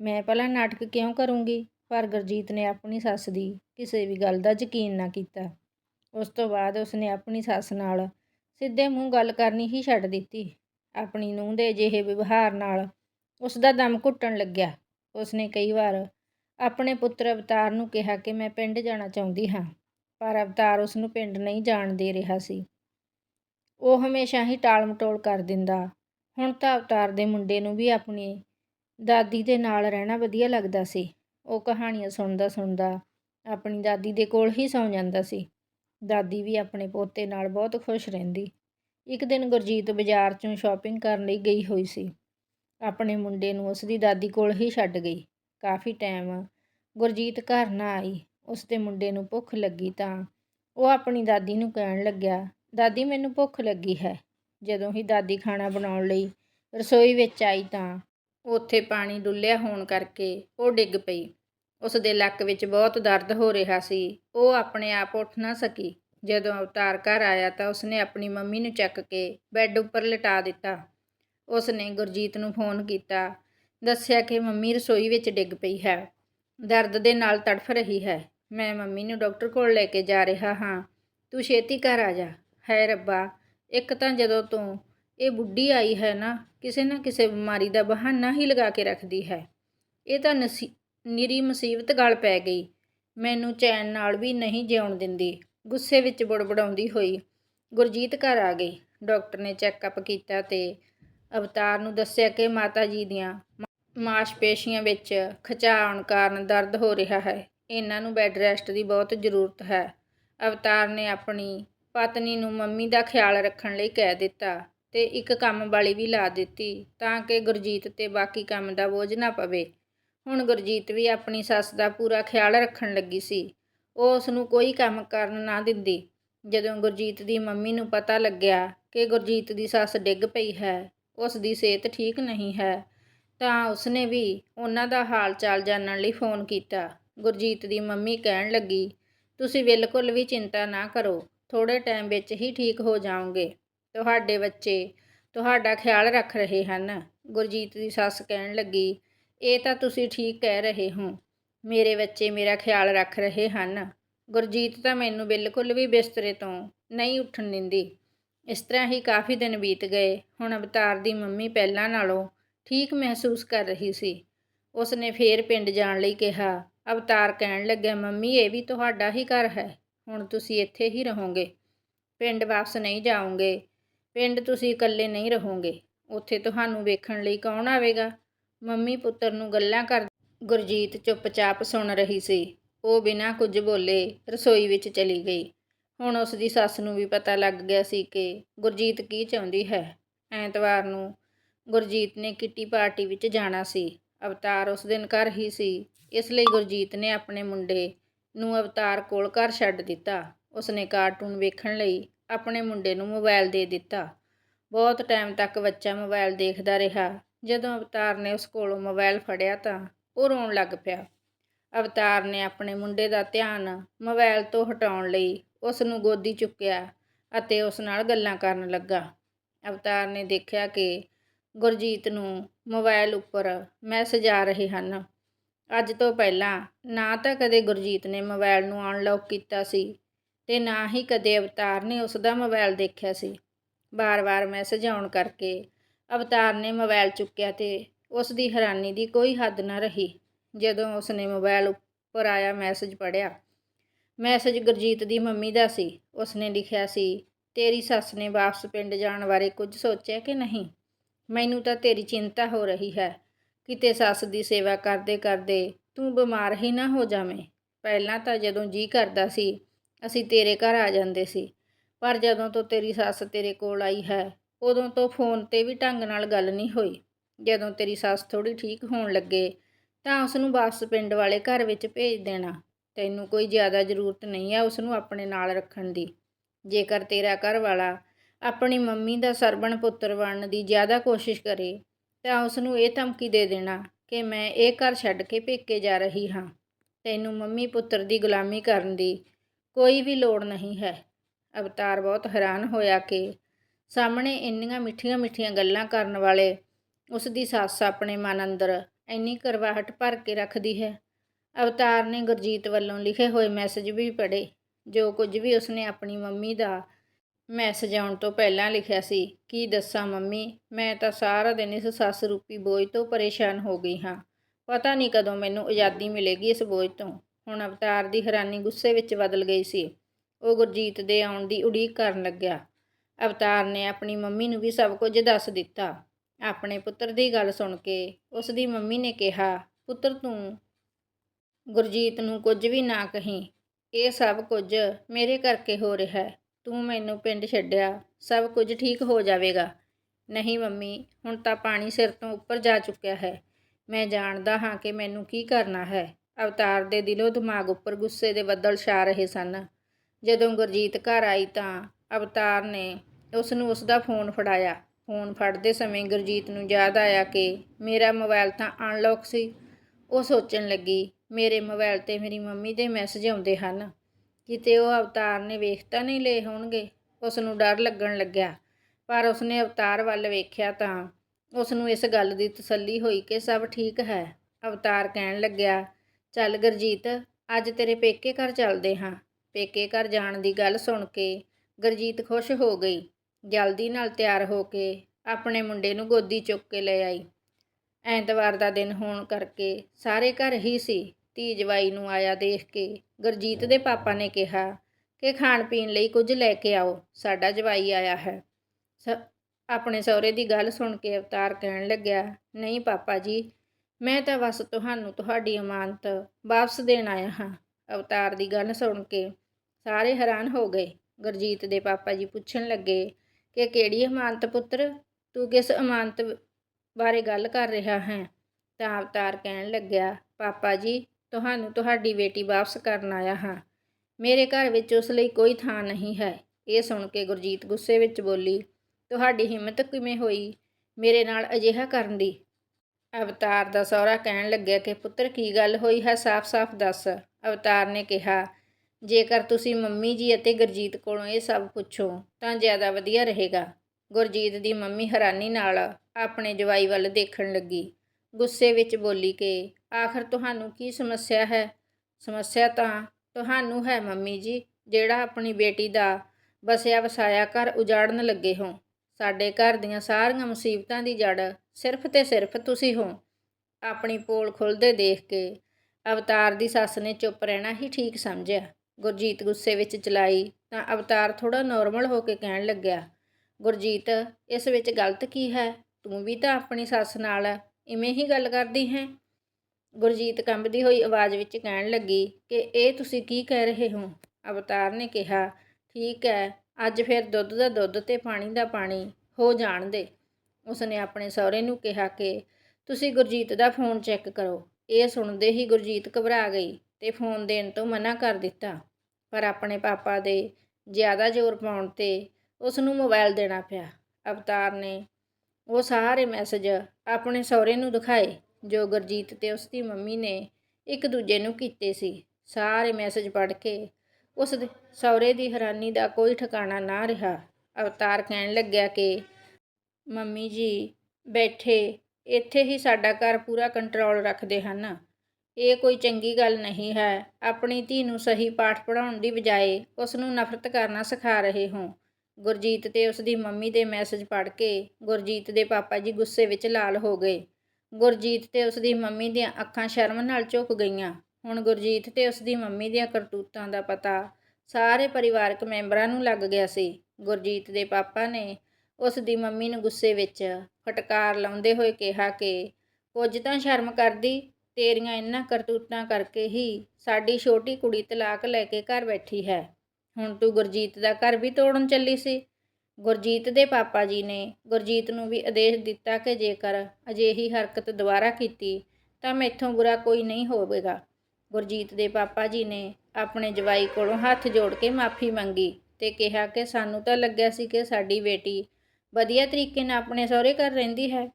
ਮੈਂ ਪਹਿਲਾਂ ਨਾਟਕ ਕਿਉਂ ਕਰੂੰਗੀ? ਪਰ ਗੁਰਜੀਤ ਨੇ ਆਪਣੀ ਸੱਸ ਦੀ ਕਿਸੇ ਵੀ ਗੱਲ ਦਾ ਯਕੀਨ ਨਾ ਕੀਤਾ। ਉਸ ਤੋਂ ਬਾਅਦ ਉਸਨੇ ਆਪਣੀ ਸੱਸ ਨਾਲ ਸਿੱਧੇ ਮੂੰਹ ਗੱਲ ਕਰਨੀ ਹੀ ਛੱਡ ਦਿੱਤੀ। ਆਪਣੀ ਨੂੰਹ ਦੇ ਅਜਿਹੇ ਵਿਵਹਾਰ ਨਾਲ ਉਸ ਦਾ ਦਮ ਘੁੱਟਣ ਲੱਗਿਆ। ਉਸਨੇ ਕਈ ਵਾਰ ਆਪਣੇ ਪੁੱਤਰ ਅਵਤਾਰ ਨੂੰ ਕਿਹਾ ਕਿ ਮੈਂ ਪਿੰਡ ਜਾਣਾ ਚਾਹੁੰਦੀ ਹਾਂ। ਪਰ ਅਵਤਾਰ ਉਸ ਨੂੰ ਪਿੰਡ ਨਹੀਂ ਜਾਣ ਦੇ ਰਿਹਾ ਸੀ। ਉਹ ਹਮੇਸ਼ਾ ਹੀ ਟਾਲ ਮਟੋਲ ਕਰ ਦਿੰਦਾ। ਹੁਣ ਤਾਂ ਅਵਤਾਰ ਦੇ ਮੁੰਡੇ ਨੂੰ ਵੀ ਆਪਣੀ ਦਾਦੀ ਦੇ ਨਾਲ ਰਹਿਣਾ ਵਧੀਆ ਲੱਗਦਾ ਸੀ। ਉਹ ਕਹਾਣੀਆਂ ਸੁਣਦਾ ਸੁਣਦਾ ਆਪਣੀ ਦਾਦੀ ਦੇ ਕੋਲ ਹੀ ਸੌਂ ਜਾਂਦਾ ਸੀ। ਦਾਦੀ ਵੀ ਆਪਣੇ ਪੋਤੇ ਨਾਲ ਬਹੁਤ ਖੁਸ਼ ਰਹਿੰਦੀ। ਇੱਕ ਦਿਨ ਗੁਰਜੀਤ ਬਾਜ਼ਾਰ 'ਚੋਂ ਸ਼ਾਪਿੰਗ ਕਰਨ ਲਈ ਗਈ ਹੋਈ ਸੀ। ਆਪਣੇ ਮੁੰਡੇ ਨੂੰ ਉਸ ਦੀ ਦਾਦੀ ਕੋਲ ਹੀ ਛੱਡ ਗਈ। ਕਾਫੀ ਟਾਈਮ ਗੁਰਜੀਤ ਘਰ ਨਾ ਆਈ। ਉਸ ਦੇ ਮੁੰਡੇ ਨੂੰ ਭੁੱਖ ਲੱਗੀ ਤਾਂ ਉਹ ਆਪਣੀ ਦਾਦੀ ਨੂੰ ਕਹਿਣ ਲੱਗਿਆ, ਦਾਦੀ, ਮੈਨੂੰ ਭੁੱਖ ਲੱਗੀ ਹੈ। ਜਦੋਂ ਹੀ ਦਾਦੀ ਖਾਣਾ ਬਣਾਉਣ ਲਈ ਰਸੋਈ ਵਿੱਚ ਆਈ ਤਾਂ ਉੱਥੇ ਪਾਣੀ ਡੁੱਲਿਆ ਹੋਣ ਕਰਕੇ ਉਹ ਡਿੱਗ ਪਈ। ਉਸ ਦੇ ਲੱਕ ਵਿੱਚ ਬਹੁਤ ਦਰਦ ਹੋ ਰਿਹਾ ਸੀ। ਉਹ ਆਪਣੇ ਆਪ ਉੱਠ ਨਾ ਸਕੀ। ਜਦੋਂ ਅਵਤਾਰ ਘਰ ਆਇਆ ਤਾਂ ਉਸਨੇ ਆਪਣੀ ਮੰਮੀ ਨੂੰ ਚੱਕ ਕੇ ਬੈੱਡ ਉੱਪਰ ਲਟਾ ਦਿੱਤਾ। ਉਸਨੇ ਗੁਰਜੀਤ ਨੂੰ ਫੋਨ ਕੀਤਾ। ਦੱਸਿਆ ਕਿ ਮੰਮੀ ਰਸੋਈ ਵਿੱਚ ਡਿੱਗ ਪਈ ਹੈ। ਦਰਦ ਦੇ ਨਾਲ ਤੜਫ ਰਹੀ ਹੈ। ਮੈਂ ਮੰਮੀ ਨੂੰ ਡਾਕਟਰ ਕੋਲ ਲੈ ਕੇ ਜਾ ਰਿਹਾ ਹਾਂ। ਤੂੰ ਛੇਤੀ ਘਰ ਆ ਜਾ। ਹੈ ਰੱਬਾ, ਇੱਕ ਤਾਂ ਜਦੋਂ ਤੋਂ ਇਹ ਬੁੱਢੀ ਆਈ ਹੈ ਨਾ, ਕਿਸੇ ਨਾ ਕਿਸੇ ਬਿਮਾਰੀ ਦਾ ਬਹਾਨਾ ਹੀ ਲਗਾ ਕੇ ਰੱਖਦੀ ਹੈ। ਇਹ ਤਾਂ ਨਿਰੀ ਮੁਸੀਬਤ ਗਲ ਪੈ ਗਈ। ਮੈਨੂੰ ਚੈਨ ਨਾਲ ਵੀ ਨਹੀਂ ਜਿਉਣ ਦਿੰਦੀ। ਗੁੱਸੇ ਵਿੱਚ ਬੜਬੜਾਉਂਦੀ ਹੋਈ ਗੁਰਜੀਤ ਘਰ ਆ ਗਈ। ਡਾਕਟਰ ਨੇ ਚੈੱਕਅਪ ਕੀਤਾ ਤੇ ਅਵਤਾਰ ਨੂੰ ਦੱਸਿਆ ਕਿ ਮਾਤਾ ਜੀ ਦੀਆਂ ਮਾਸਪੇਸ਼ੀਆਂ ਵਿੱਚ ਖਿਚਾਅ ਆਉਣ ਕਾਰਨ ਦਰਦ ਹੋ ਰਿਹਾ ਹੈ। ਇਹਨਾਂ ਨੂੰ ਬੈੱਡ ਰੈਸਟ ਦੀ ਬਹੁਤ ਜ਼ਰੂਰਤ ਹੈ। ਅਵਤਾਰ ਨੇ ਆਪਣੀ ਪਤਨੀ ਨੂੰ ਮੰਮੀ ਦਾ ਖਿਆਲ ਰੱਖਣ ਲਈ ਕਹਿ ਦਿੱਤਾ ਤੇ ਇੱਕ ਕੰਮ ਵਾਲੀ ਵੀ ਲਾ ਦਿੱਤੀ ਤਾਂ ਕਿ ਗੁਰਜੀਤ ਤੇ ਬਾਕੀ ਕੰਮ ਦਾ ਬੋਝ ਨਾ ਪਵੇ। ਹੁਣ ਗੁਰਜੀਤ ਵੀ ਆਪਣੀ ਸੱਸ ਦਾ ਪੂਰਾ ਖਿਆਲ ਰੱਖਣ ਲੱਗੀ ਸੀ। ਉਹ ਉਸ ਨੂੰ ਕੋਈ ਕੰਮ ਕਰਨ ਨਾ ਦਿੰਦੀ। ਜਦੋਂ ਗੁਰਜੀਤ ਦੀ ਮੰਮੀ ਨੂੰ ਪਤਾ ਲੱਗਿਆ ਕਿ ਗੁਰਜੀਤ ਦੀ ਸੱਸ ਡਿੱਗ ਪਈ ਹੈ ਉਸ ਦੀ ਸਿਹਤ ਠੀਕ ਨਹੀਂ ਹੈ ਤਾਂ ਉਸਨੇ ਵੀ ਉਹਨਾਂ ਦਾ ਹਾਲ ਚਾਲ ਜਾਣਨ ਲਈ ਫੋਨ ਕੀਤਾ। ਗੁਰਜੀਤ ਦੀ ਮੰਮੀ ਕਹਿਣ ਲੱਗੀ, ਤੁਸੀਂ ਬਿਲਕੁਲ ਵੀ ਚਿੰਤਾ ਨਾ ਕਰੋ ਥੋੜੇ ਟਾਈਮ ਵਿੱਚ ਹੀ ਠੀਕ ਹੋ ਜਾਓਗੇ। ਤੁਹਾਡੇ ਬੱਚੇ ਤੁਹਾਡਾ ਖਿਆਲ ਰੱਖ ਰਹੇ ਹਨ। ਗੁਰਜੀਤ ਦੀ ਸੱਸ ਕਹਿਣ ਲੱਗੀ, ਇਹ ਤਾਂ ਤੁਸੀਂ ਠੀਕ ਕਹਿ ਰਹੇ ਹੋ। ਮੇਰੇ ਬੱਚੇ ਮੇਰਾ ਖਿਆਲ ਰੱਖ ਰਹੇ ਹਨ। ਗੁਰਜੀਤ ਤਾਂ ਮੈਨੂੰ ਬਿਲਕੁਲ ਵੀ ਬਿਸਤਰੇ ਤੋਂ ਨਹੀਂ ਉੱਠਣ ਦਿੰਦੀ। ਇਸ ਤਰ੍ਹਾਂ ਹੀ ਕਾਫੀ ਦਿਨ ਬੀਤ ਗਏ। ਹੁਣ ਅਵਤਾਰ ਦੀ ਮੰਮੀ ਪਹਿਲਾਂ ਨਾਲੋਂ ਠੀਕ ਮਹਿਸੂਸ ਕਰ ਰਹੀ ਸੀ। ਉਸ ਨੇ ਫੇਰ ਪਿੰਡ ਜਾਣ ਲਈ ਕਿਹਾ ਅਵਤਾਰ ਕਹਿਣ ਲੱਗਿਆ, ਮੰਮੀ, ਇਹ ਵੀ ਤੁਹਾਡਾ ਹੀ ਘਰ ਹੈ, ਹੁਣ ਤੁਸੀਂ ਇੱਥੇ ਹੀ ਰਹੋਗੇ। ਪਿੰਡ ਵਾਪਸ ਨਹੀਂ ਜਾਓਗੇ, ਪਿੰਡ ਤੁਸੀਂ ਇਕੱਲੇ ਨਹੀਂ ਰਹੋਗੇ। ਉੱਥੇ ਤੁਹਾਨੂੰ ਵੇਖਣ ਲਈ ਕੌਣ ਆਵੇਗਾ? ਮੰਮੀ ਪੁੱਤਰ ਨੂੰ ਗੱਲਾਂ ਕਰ ਗੁਰਜੀਤ ਚੁੱਪਚਾਪ ਸੁਣ ਰਹੀ ਸੀ। ਉਹ ਬਿਨਾਂ ਕੁਝ ਬੋਲੇ ਰਸੋਈ ਵਿੱਚ ਚਲੀ ਗਈ। ਹੁਣ ਉਸ ਦੀ ਸੱਸ ਨੂੰ ਵੀ ਪਤਾ ਲੱਗ ਗਿਆ ਸੀ ਕਿ ਗੁਰਜੀਤ ਕੀ ਚਾਹੁੰਦੀ ਹੈ। ਐਤਵਾਰ ਨੂੰ ਗੁਰਜੀਤ ਨੇ ਕਿੱਟੀ ਪਾਰਟੀ ਵਿੱਚ ਜਾਣਾ ਸੀ। ਅਵਤਾਰ ਉਸ ਦਿਨ ਘਰ ਹੀ ਸੀ। ਇਸ ਲਈ ਗੁਰਜੀਤ ਨੇ ਆਪਣੇ ਮੁੰਡੇ ਨੂੰ ਅਵਤਾਰ ਕੋਲ ਘਰ ਛੱਡ ਦਿੱਤਾ। ਉਸਨੇ ਕਾਰਟੂਨ ਵੇਖਣ ਲਈ ਆਪਣੇ ਮੁੰਡੇ ਨੂੰ ਮੋਬਾਈਲ ਦੇ ਦਿੱਤਾ। ਬਹੁਤ ਟਾਈਮ ਤੱਕ ਬੱਚਾ ਮੋਬਾਈਲ ਦੇਖਦਾ ਰਿਹਾ। ਜਦੋਂ ਅਵਤਾਰ ਨੇ ਉਸ ਕੋਲੋਂ ਮੋਬਾਈਲ ਫੜਿਆ ਤਾਂ ਉਹ ਰੋਣ ਲੱਗ ਪਿਆ। ਅਵਤਾਰ ਨੇ ਆਪਣੇ ਮੁੰਡੇ ਦਾ ਧਿਆਨ ਮੋਬਾਈਲ ਤੋਂ ਹਟਾਉਣ ਲਈ ਉਸ ਨੂੰ ਗੋਦੀ ਚੁੱਕਿਆ ਅਤੇ ਉਸ ਨਾਲ ਗੱਲਾਂ ਕਰਨ ਲੱਗਾ। ਅਵਤਾਰ ਨੇ ਦੇਖਿਆ ਕਿ ਗੁਰਜੀਤ ਨੂੰ ਮੋਬਾਈਲ ਉੱਪਰ ਮੈਸੇਜ ਆ ਰਹੇ ਹਨ। ਅੱਜ ਤੋਂ ਪਹਿਲਾਂ ਨਾ ਤਾਂ ਕਦੇ ਗੁਰਜੀਤ ਨੇ ਮੋਬਾਈਲ ਨੂੰ ਅਨਲੌਕ ਕੀਤਾ ਸੀ ਤੇ ਨਾ ਹੀ ਕਦੇ ਅਵਤਾਰ ਨੇ ਉਸ ਦਾ ਮੋਬਾਈਲ ਦੇਖਿਆ ਸੀ। ਬਾਰ-ਬਾਰ ਮੈਸੇਜ ਆਉਣ ਕਰਕੇ ਅਵਤਾਰ ਨੇ ਮੋਬਾਈਲ ਚੁੱਕਿਆ ਤੇ ਉਸ ਦੀ ਹੈਰਾਨੀ ਦੀ ਕੋਈ ਹੱਦ ਨਾ ਰਹੀ। ਜਦੋਂ ਉਸ ਨੇ ਮੋਬਾਈਲ ਉੱਪਰ ਆਇਆ ਮੈਸੇਜ ਪੜਿਆ ਮੈਸੇਜ ਗੁਰਜੀਤ ਦੀ ਮੰਮੀ ਦਾ ਸੀ। ਉਸ ਨੇ ਲਿਖਿਆ ਸੀ, ਤੇਰੀ ਸੱਸ ਨੇ ਵਾਪਸ ਪਿੰਡ ਜਾਣ ਬਾਰੇ ਕੁਝ ਸੋਚਿਆ ਕਿ ਨਹੀਂ? ਮੈਨੂੰ ਤਾਂ ਤੇਰੀ ਚਿੰਤਾ ਹੋ ਰਹੀ ਹੈ। ਕਿਤੇ ਸੱਸ ਦੀ ਸੇਵਾ ਕਰਦੇ ਕਰਦੇ ਤੂੰ ਬਿਮਾਰ ਹੀ ਨਾ ਹੋ ਜਾਵੇਂ। ਪਹਿਲਾਂ ਤਾਂ ਜਦੋਂ ਜੀ ਕਰਦਾ ਸੀ, ਅਸੀਂ ਤੇਰੇ ਘਰ ਆ ਜਾਂਦੇ ਸੀ। ਪਰ ਜਦੋਂ ਤੋਂ ਤੇਰੀ ਸੱਸ ਤੇਰੇ ਕੋਲ ਆਈ ਹੈ, ਉਦੋਂ ਤੋਂ ਫੋਨ ਤੇ ਵੀ ਢੰਗ ਨਾਲ ਗੱਲ ਨਹੀਂ ਹੋਈ। ਜਦੋਂ ਤੇਰੀ ਸੱਸ ਥੋੜੀ ਠੀਕ ਹੋਣ ਲੱਗੇ, ਤਾਂ ਉਸ ਨੂੰ ਵਾਪਸ ਪਿੰਡ ਵਾਲੇ ਘਰ ਵਿੱਚ ਭੇਜ ਦੇਣਾ। ਤੈਨੂੰ ਕੋਈ ਜ਼ਿਆਦਾ ਜ਼ਰੂਰਤ ਨਹੀਂ ਹੈ ਉਸ ਨੂੰ ਆਪਣੇ ਨਾਲ ਰੱਖਣ ਦੀ। ਜੇਕਰ ਤੇਰਾ ਘਰ ਵਾਲਾ ਆਪਣੀ ਮੰਮੀ ਦਾ ਸਰਬਣ ਪੁੱਤਰ ਬਣਨ ਦੀ ਜ਼ਿਆਦਾ ਕੋਸ਼ਿਸ਼ ਕਰੇ, ਤਾਂ ਉਸ ਨੂੰ ਇਹ ਧਮਕੀ ਦੇ ਦੇਣਾ ਕਿ ਮੈਂ ਇਹ ਘਰ ਛੱਡ ਕੇ ਪੇਕੇ ਜਾ ਰਹੀ ਹਾਂ। ਤੈਨੂੰ ਮੰਮੀ ਪੁੱਤਰ ਦੀ ਗੁਲਾਮੀ ਕਰਨ ਦੀ ਕੋਈ ਵੀ ਲੋੜ ਨਹੀਂ ਹੈ। ਅਵਤਾਰ ਬਹੁਤ ਹੈਰਾਨ ਹੋਇਆ ਕਿ ਸਾਹਮਣੇ ਇੰਨੀਆਂ ਮਿੱਠੀਆਂ ਮਿੱਠੀਆਂ ਗੱਲਾਂ ਕਰਨ ਵਾਲੇ ਉਸ ਦੀ ਸੱਸ ਆਪਣੇ ਮਨ ਅੰਦਰ ਇੰਨੀ ਕਰਵਾਹਟ ਭਰ ਕੇ ਰੱਖਦੀ ਹੈ। ਅਵਤਾਰ ਨੇ ਗੁਰਜੀਤ ਵੱਲੋਂ ਲਿਖੇ ਹੋਏ ਮੈਸੇਜ ਵੀ ਪੜ੍ਹੇ, ਜੋ ਕੁਝ ਵੀ ਉਸਨੇ ਆਪਣੀ ਮੰਮੀ ਦਾ ਮੈਸੇਜ ਆਉਣ ਤੋਂ ਪਹਿਲਾਂ ਲਿਖਿਆ ਸੀ, ਕੀ ਦੱਸਾਂ ਮੰਮੀ, ਮੈਂ ਤਾਂ ਸਾਰਾ ਦਿਨ ਇਸ ਸੱਸ ਰੂਪੀ ਬੋਝ ਤੋਂ ਪਰੇਸ਼ਾਨ ਹੋ ਗਈ ਹਾਂ। ਪਤਾ ਨਹੀਂ ਕਦੋਂ ਮੈਨੂੰ ਆਜ਼ਾਦੀ ਮਿਲੇਗੀ ਇਸ ਬੋਝ ਤੋਂ। ਹੁਣ ਅਵਤਾਰ ਦੀ ਹੈਰਾਨੀ ਗੁੱਸੇ ਵਿੱਚ ਬਦਲ ਗਈ ਸੀ। ਉਹ ਗੁਰਜੀਤ ਦੇ ਆਉਣ ਦੀ ਉਡੀਕ ਕਰਨ ਲੱਗਿਆ। ਅਵਤਾਰ ਨੇ ਆਪਣੀ ਮੰਮੀ ਨੂੰ ਵੀ ਸਭ ਕੁਝ ਦੱਸ ਦਿੱਤਾ। ਆਪਣੇ ਪੁੱਤਰ ਦੀ ਗੱਲ ਸੁਣ ਕੇ ਉਸ ਦੀ ਮੰਮੀ ਨੇ ਕਿਹਾ, ਪੁੱਤਰ ਤੂੰ ਗੁਰਜੀਤ ਨੂੰ ਕੁਝ ਵੀ ਨਾ ਕਹੀਂ। ਇਹ ਸਭ ਕੁਝ ਮੇਰੇ ਕਰਕੇ ਹੋ ਰਿਹਾ ਹੈ। ਤੂੰ ਮੈਨੂੰ ਪਿੰਡ ਛੱਡਿਆ, ਸਭ ਕੁਝ ਠੀਕ ਹੋ ਜਾਵੇਗਾ। ਨਹੀਂ ਮੰਮੀ, ਹੁਣ ਤਾਂ ਪਾਣੀ ਸਿਰ ਤੋਂ ਉੱਪਰ ਜਾ ਚੁੱਕਿਆ ਹੈ। ਮੈਂ ਜਾਣਦਾ ਹਾਂ ਕਿ ਮੈਨੂੰ ਕੀ ਕਰਨਾ ਹੈ। ਅਵਤਾਰ ਦੇ ਦਿਲੋਂ ਦਿਮਾਗ ਉੱਪਰ ਗੁੱਸੇ ਦੇ ਬੱਦਲ ਛਾ ਰਹੇ ਸਨ। ਜਦੋਂ ਗੁਰਜੀਤ ਘਰ ਆਈ ਤਾਂ ਅਵਤਾਰ ਨੇ ਉਸ ਨੂੰ ਉਸ ਦਾ ਫੋਨ ਫੜਾਇਆ। ਫੋਨ ਫੜਦੇ ਸਮੇਂ ਗੁਰਜੀਤ ਨੂੰ ਯਾਦ ਆਇਆ ਕਿ ਮੇਰਾ ਮੋਬਾਈਲ ਤਾਂ ਅਨਲੌਕ ਸੀ। ਉਹ ਸੋਚਣ ਲੱਗੀ, ਮੇਰੇ ਮੋਬਾਈਲ ਤੇ ਮੇਰੀ ਮੰਮੀ ਦੇ ਮੈਸੇਜ ਆਉਂਦੇ ਹਨ। ਕਿਤੇ ਉਹ ਅਵਤਾਰ ਨੇ ਵੇਖ ਤਾਂ ਨਹੀਂ, ਲਏ ਹੋਣਗੇ। ਉਸ ਨੂੰ ਡਰ ਲੱਗਣ ਲੱਗਿਆ, ਪਰ ਉਸਨੇ ਅਵਤਾਰ ਵੱਲ ਵੇਖਿਆ ਤਾਂ ਉਸ ਨੂੰ ਇਸ ਗੱਲ ਦੀ ਤਸੱਲੀ ਹੋਈ ਕਿ ਸਭ ਠੀਕ ਹੈ। ਅਵਤਾਰ ਕਹਿਣ ਲੱਗਿਆ, ਚੱਲ ਗੁਰਜੀਤ, ਅੱਜ ਤੇਰੇ ਪੇਕੇ ਘਰ ਚੱਲਦੇ ਹਾਂ। ਪੇਕੇ ਘਰ ਜਾਣ ਦੀ ਗੱਲ ਸੁਣ ਕੇ ਗੁਰਜੀਤ ਖੁਸ਼ ਹੋ ਗਈ। ਜਲਦੀ ਨਾਲ ਤਿਆਰ ਹੋ ਕੇ ਆਪਣੇ ਮੁੰਡੇ ਨੂੰ ਗੋਦੀ ਚੁੱਕ ਕੇ ਲੈ ਆਈ। ਐਤਵਾਰ ਦਾ ਦਿਨ ਹੋਣ ਕਰਕੇ ਸਾਰੇ ਘਰ ਹੀ ਸੀ। ਧੀ ਜਵਾਈ ਨੂੰ ਆਇਆ ਦੇਖ ਕੇ, ਗੁਰਜੀਤ ਦੇ ਪਾਪਾ ਨੇ ਕਿਹਾ ਕਿ ਖਾਣ ਪੀਣ ਲਈ ਕੁਝ ਲੈ ਕੇ ਆਓ, ਸਾਡਾ ਜਵਾਈ ਆਇਆ ਹੈ। ਆਪਣੇ ਸਹੁਰੇ ਦੀ ਗੱਲ ਸੁਣ ਕੇ ਅਵਤਾਰ ਕਹਿਣ ਲੱਗਿਆ, ਨਹੀਂ ਪਾਪਾ ਜੀ, ਮੈਂ ਤਾਂ ਬਸ ਤੁਹਾਨੂੰ ਤੁਹਾਡੀ ਅਮਾਨਤ ਵਾਪਸ ਦੇਣ ਆਇਆ ਹਾਂ। ਅਵਤਾਰ ਦੀ ਗੱਲ ਸੁਣ ਕੇ ਸਾਰੇ ਹੈਰਾਨ ਹੋ ਗਏ। ਗੁਰਜੀਤ ਦੇ ਪਾਪਾ ਜੀ ਪੁੱਛਣ ਲੱਗੇ ਕਿ ਕਿਹੜੀ ਅਮਾਨਤ ਪੁੱਤਰ? ਤੂੰ ਕਿਸ ਅਮਾਨਤ ਬਾਰੇ ਗੱਲ ਕਰ ਰਿਹਾ ਹੈ? ਤਾਂ ਅਵਤਾਰ ਕਹਿਣ ਲੱਗਿਆ, ਪਾਪਾ ਜੀ ਤੁਹਾਨੂੰ ਤੁਹਾਡੀ ਬੇਟੀ ਵਾਪਸ ਕਰਨ ਆਇਆ ਹਾਂ। ਮੇਰੇ ਘਰ ਵਿੱਚ ਉਸ ਲਈ ਕੋਈ ਥਾਂ ਨਹੀਂ ਹੈ। ਇਹ ਸੁਣ ਕੇ ਗੁਰਜੀਤ ਗੁੱਸੇ ਵਿੱਚ ਬੋਲੀ, ਤੁਹਾਡੀ ਹਿੰਮਤ ਕਿਵੇਂ ਹੋਈ? ਮੇਰੇ ਨਾਲ ਅਜਿਹਾ ਕਰਨ ਦੀ? ਅਵਤਾਰ ਦਾ ਸਹੁਰਾ ਕਹਿਣ ਲੱਗਿਆ ਕਿ, ਪੁੱਤਰ, ਕੀ ਗੱਲ ਹੋਈ ਹੈ? ਸਾਫ਼-ਸਾਫ਼ ਦੱਸ। ਅਵਤਾਰ ਨੇ ਕਿਹਾ, ਜੇਕਰ ਤੁਸੀਂ ਮੰਮੀ ਜੀ ਅਤੇ ਗੁਰਜੀਤ ਕੋਲੋਂ ਇਹ ਸਭ ਪੁੱਛੋ, ਤਾਂ ਜ਼ਿਆਦਾ ਵਧੀਆ ਰਹੇਗਾ। ਗੁਰਜੀਤ ਦੀ ਮੰਮੀ ਹੈਰਾਨੀ ਨਾਲ ਆਪਣੇ ਜਵਾਈ ਵੱਲ ਦੇਖਣ ਲੱਗੀ। ਗੁੱਸੇ ਵਿੱਚ ਬੋਲੀ ਕਿ, ਆਖਰ ਤੁਹਾਨੂੰ ਕੀ ਸਮੱਸਿਆ ਹੈ? ਸਮੱਸਿਆ ਤਾਂ ਤੁਹਾਨੂੰ ਹੈ, ਮੰਮੀ ਜੀ, ਜਿਹੜਾ ਆਪਣੀ ਬੇਟੀ ਦਾ ਵਸਿਆ ਵਸਾਇਆ ਘਰ ਉਜਾੜਨ ਲੱਗੇ ਹੋ। ਸਾਡੇ ਘਰ ਦੀਆਂ ਸਾਰੀਆਂ ਮੁਸੀਬਤਾਂ ਦੀ ਜੜ ਸਿਰਫ ਤੇ ਸਿਰਫ ਤੁਸੀਂ ਹੋ। ਆਪਣੀ ਪੋਲ ਖੁੱਲਦੇ ਦੇਖ ਕੇ ਅਵਤਾਰ ਦੀ ਸੱਸ ਨੇ ਚੁੱਪ ਰਹਿਣਾ ਹੀ ਠੀਕ ਸਮਝਿਆ। ਗੁਰਜੀਤ ਗੁੱਸੇ ਵਿੱਚ ਚਲਾਈ ਤਾਂ ਅਵਤਾਰ ਥੋੜਾ ਨਾਰਮਲ ਹੋ ਕੇ ਕਹਿਣ ਲੱਗਿਆ, ਗੁਰਜੀਤ, ਇਸ ਵਿੱਚ ਗਲਤ ਕੀ ਹੈ? ਤੂੰ ਵੀ ਤਾਂ ਆਪਣੀ ਸੱਸ ਨਾਲ ਇਵੇਂ ਹੀ ਗੱਲ ਕਰਦੀ ਹੈ। ਗੁਰਜੀਤ ਕੰਬਦੀ ਹੋਈ ਆਵਾਜ਼ ਵਿੱਚ ਕਹਿਣ ਲੱਗੀ ਕਿ ਇਹ ਤੁਸੀਂ ਕੀ ਕਹਿ ਰਹੇ ਹੋ? ਅਵਤਾਰ ਨੇ ਕਿਹਾ, ਠੀਕ ਹੈ, ਅੱਜ ਫਿਰ ਦੁੱਧ ਦਾ ਦੁੱਧ ਤੇ ਪਾਣੀ ਦਾ ਪਾਣੀ, ਹੋ ਜਾਣ ਦੇ। ਉਸਨੇ ਆਪਣੇ ਸਹੁਰੇ ਨੂੰ ਕਿਹਾ ਕਿ ਤੁਸੀਂ ਗੁਰਜੀਤ ਦਾ ਫੋਨ ਚੈੱਕ ਕਰੋ। ਇਹ ਸੁਣਦੇ ਹੀ ਗੁਰਜੀਤ ਘਬਰਾ ਗਈ ਤੇ ਫੋਨ ਦੇਣ ਤੋਂ ਮਨਾ ਕਰ ਦਿੱਤਾ। ਪਰ ਆਪਣੇ ਪਾਪਾ ਦੇ ਜ਼ਿਆਦਾ ਜ਼ੋਰ ਪਾਉਣ ਤੇ ਉਸ ਨੂੰ ਮੋਬਾਈਲ ਦੇਣਾ ਪਿਆ। ਅਵਤਾਰ ਨੇ ਉਹ ਸਾਰੇ ਮੈਸੇਜ ਆਪਣੇ ਸਹੁਰੇ ਨੂੰ ਦਿਖਾਏ, ਜੋ ਗੁਰਜੀਤ ਤੇ ਉਸ ਦੀ ਮੰਮੀ ਨੇ ਇੱਕ ਦੂਜੇ ਨੂੰ ਕੀਤੇ ਸੀ। ਸਾਰੇ ਮੈਸੇਜ ਪੜ੍ਹ ਕੇ ਉਸ ਦੇ ਸਹੁਰੇ ਦੀ ਹੈਰਾਨੀ ਦਾ ਕੋਈ ਠਿਕਾਣਾ ਨਾ ਰਿਹਾ। ਅਵਤਾਰ ਕਹਿਣ ਲੱਗਿਆ ਕਿ, ਮੰਮੀ ਜੀ, ਬੈਠੇ, ਇੱਥੇ ਹੀ ਸਾਡਾ ਘਰ ਪੂਰਾ ਕੰਟਰੋਲ ਰੱਖਦੇ ਹਨ। ਇਹ ਕੋਈ ਚੰਗੀ ਗੱਲ ਨਹੀਂ ਹੈ। ਆਪਣੀ ਧੀ ਨੂੰ ਸਹੀ ਪਾਠ ਪੜਾਉਣ ਦੀ ਬਜਾਏ ਉਸ ਨੂੰ ਨਫ਼ਰਤ ਕਰਨਾ ਸਿਖਾ ਰਹੇ ਹੋ। ਗੁਰਜੀਤ ਤੇ ਉਸ ਦੀ ਮੰਮੀ ਦੇ ਮੈਸੇਜ ਪੜ੍ਹ ਕੇ ਗੁਰਜੀਤ ਦੇ ਪਾਪਾ ਜੀ ਗੁੱਸੇ ਵਿੱਚ ਲਾਲ ਹੋ ਗਏ। ਗੁਰਜੀਤ ਤੇ ਉਸ ਦੀ ਮੰਮੀ ਦੀਆਂ ਅੱਖਾਂ ਸ਼ਰਮ ਨਾਲ ਝੁਕ ਗਈਆਂ। ਹੁਣ ਗੁਰਜੀਤ ਤੇ ਉਸ ਦੀ ਮੰਮੀ ਦੀਆਂ ਕਰਤੂਤਾਂ ਦਾ ਪਤਾ ਸਾਰੇ ਪਰਿਵਾਰਕ ਮੈਂਬਰਾਂ ਨੂੰ ਲੱਗ ਗਿਆ ਸੀ। ਗੁਰਜੀਤ ਦੇ ਪਾਪਾ ਨੇ ਉਸ ਦੀ ਮੰਮੀ ਨੂੰ ਗੁੱਸੇ ਵਿੱਚ ਫਟਕਾਰ ਲਾਉਂਦੇ ਹੋਏ ਕਿਹਾ ਕਿ, ਕੁਝ ਤਾਂ ਸ਼ਰਮ ਕਰਦੀ, ਤੇਰੀਆਂ ਇਹਨਾਂ ਕਰਤੂਤਾਂ ਕਰਕੇ ਹੀ ਸਾਡੀ ਛੋਟੀ ਕੁੜੀ ਤਲਾਕ ਲੈ ਕੇ ਘਰ ਬੈਠੀ ਹੈ। ਹੁਣ ਤੂੰ ਗੁਰਜੀਤ ਦਾ ਘਰ ਵੀ ਤੋੜਨ ਚੱਲੀ ਸੀ। ਗੁਰਜੀਤ ਦੇ ਪਾਪਾ ਜੀ ਨੇ ਗੁਰਜੀਤ ਨੂੰ ਵੀ ਆਦੇਸ਼ ਦਿੱਤਾ ਕਿ ਜੇਕਰ ਅਜਿਹੀ ਹਰਕਤ ਦੁਬਾਰਾ ਕੀਤੀ, ਤਾਂ ਮੈਥੋਂ ਬੁਰਾ ਕੋਈ ਨਹੀਂ ਹੋਵੇਗਾ। ਗੁਰਜੀਤ ਦੇ ਪਾਪਾ ਜੀ ਨੇ ਆਪਣੇ ਜਵਾਈ ਕੋਲੋਂ ਹੱਥ ਜੋੜ ਕੇ ਮਾਫੀ ਮੰਗੀ ਤੇ ਕਿਹਾ ਕਿ ਸਾਨੂੰ ਤਾਂ ਲੱਗਿਆ ਸੀ ਕਿ ਸਾਡੀ ਬੇਟੀ ਵਧੀਆ ਤਰੀਕੇ ਨਾਲ ਆਪਣੇ ਸਹੁਰੇ ਘਰ ਰਹਿੰਦੀ ਹੈ।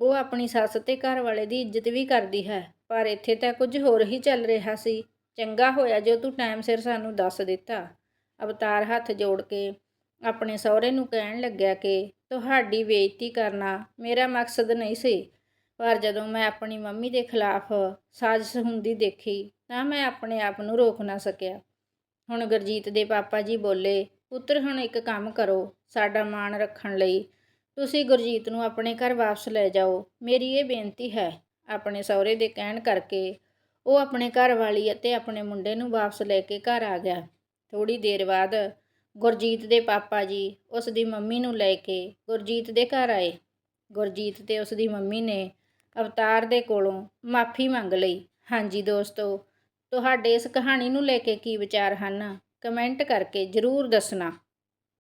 ਉਹ ਆਪਣੀ ਸੱਸ ਤੇ ਘਰ ਵਾਲੇ ਦੀ ਇੱਜ਼ਤ ਵੀ ਕਰਦੀ ਹੈ, ਪਰ ਇੱਥੇ ਤਾਂ ਕੁਝ ਹੋਰ ਹੀ ਚੱਲ ਰਿਹਾ ਸੀ। ਚੰਗਾ ਹੋਇਆ ਜੋ ਤੂੰ ਟਾਈਮ ਸਿਰ ਸਾਨੂੰ ਦੱਸ ਦਿੱਤਾ। ਅਵਤਾਰ ਹੱਥ ਜੋੜ ਕੇ ਆਪਣੇ ਸਹੁਰੇ ਨੂੰ ਕਹਿਣ ਲੱਗਿਆ ਕਿ ਤੁਹਾਡੀ ਬੇਇੱਜ਼ਤੀ ਕਰਨਾ ਮੇਰਾ ਮਕਸਦ ਨਹੀਂ ਸੀ। ਪਰ ਜਦੋਂ ਮੈਂ ਆਪਣੀ ਮੰਮੀ ਦੇ ਖਿਲਾਫ ਸਾਜ਼ਿਸ਼ ਹੁੰਦੀ ਦੇਖੀ ਤਾਂ ਮੈਂ ਆਪਣੇ ਆਪ ਨੂੰ ਰੋਕ ਨਾ ਸਕਿਆ। ਹੁਣ ਗੁਰਜੀਤ ਦੇ ਪਾਪਾ ਜੀ ਬੋਲੇ, ਪੁੱਤਰ, ਹੁਣ ਇੱਕ ਕੰਮ ਕਰੋ, ਸਾਡਾ ਮਾਣ ਰੱਖਣ ਲਈ। ਤੁਸੀਂ ਗੁਰਜੀਤ ਨੂੰ ਆਪਣੇ ਘਰ ਵਾਪਸ ਲੈ ਜਾਓ। ਮੇਰੀ ਇਹ ਬੇਨਤੀ ਹੈ, ਆਪਣੇ ਸਹੁਰੇ ਦੇ ਕਹਿਣ ਕਰਕੇ ਉਹ ਆਪਣੇ ਘਰ ਵਾਲੀ ਅਤੇ ਆਪਣੇ ਮੁੰਡੇ ਨੂੰ ਵਾਪਸ ਲੈ ਕੇ ਘਰ ਆ ਗਿਆ। ਥੋੜੀ ਦੇਰ ਬਾਅਦ ਗੁਰਜੀਤ ਦੇ ਪਾਪਾ ਜੀ ਉਸ ਦੀ ਮੰਮੀ ਨੂੰ ਲੈ ਕੇ ਗੁਰਜੀਤ ਦੇ ਘਰ ਆਏ। ਗੁਰਜੀਤ ਤੇ ਉਸ ਦੀ ਮੰਮੀ ਨੇ ਅਵਤਾਰ ਦੇ ਕੋਲੋਂ ਮਾਫੀ ਮੰਗ ਲਈ। ਹਾਂਜੀ ਦੋਸਤੋ, ਤੁਹਾਡੇ ਇਸ ਕਹਾਣੀ ਨੂੰ ਲੈ ਕੇ ਕੀ ਵਿਚਾਰ ਹਨ? ਕਮੈਂਟ ਕਰਕੇ ਜ਼ਰੂਰ ਦੱਸਣਾ।